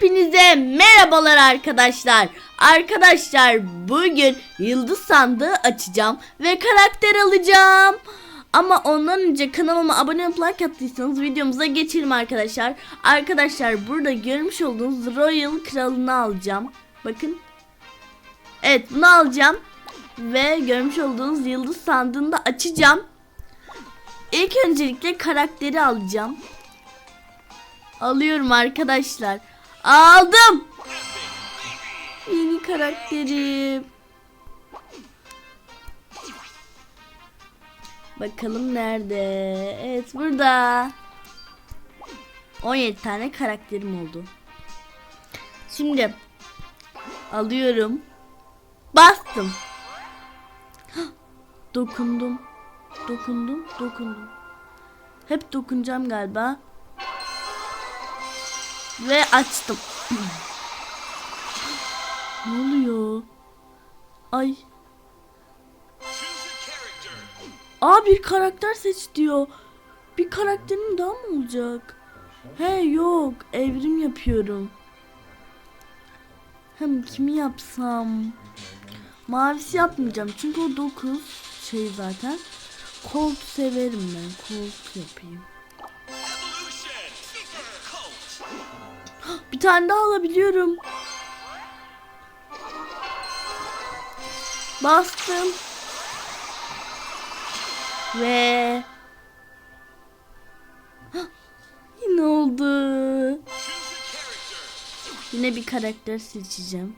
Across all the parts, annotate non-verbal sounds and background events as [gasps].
Hepinize merhabalar arkadaşlar. Arkadaşlar bugün yıldız sandığı açacağım ve karakter alacağım. Ama ondan önce kanalıma abone olup like attıysanız videomuza geçelim arkadaşlar. Arkadaşlar burada görmüş olduğunuz Royal Kralını alacağım. Bakın. Evet bunu alacağım. Ve görmüş olduğunuz yıldız sandığını da açacağım. İlk öncelikle karakteri alacağım. Alıyorum arkadaşlar. Aldım. Yeni karakterim. Bakalım nerede? Evet burada. 17 tane karakterim oldu. Şimdi alıyorum. Bastım. [gasps] Dokundum. Dokundum, dokundum. Hep dokunacağım galiba. Ve açtım. [clears throat] ne oluyor? Ay. Aa bir karakter seç diyor. Bir karakterim daha mı olacak? He yok. Evrim yapıyorum. Hem kimi yapsam? Mavisi yapmayacağım. Çünkü o 9 şey zaten. Colt severim ben. Colt yapayım. Bir tane daha alabiliyorum. Bastım. Ve Hah, yine oldu. Yine bir karakter seçeceğim.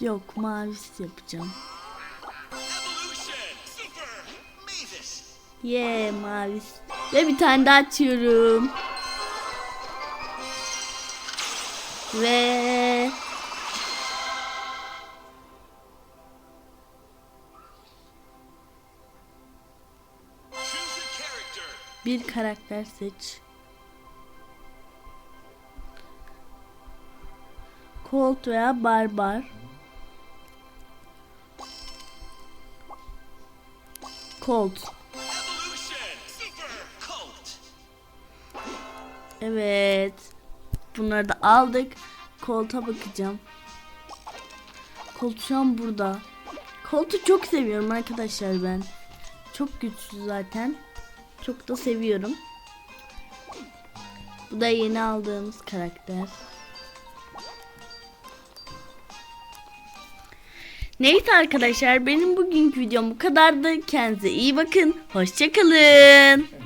Yok mavisi yapacağım. Ye mavis. Ve bir tane daha açıyorum. Ve bir karakter seç. Colt veya Barbar. Colt. Evet. Bunları da aldık. Koltuğa bakacağım. Kolt şu an burada. Koltuğu çok seviyorum arkadaşlar ben. Çok güçlü zaten. Çok da seviyorum. Bu da yeni aldığımız karakter. Neyse arkadaşlar benim bugünkü videom bu kadardı. Kendinize iyi bakın. Hoşçakalın.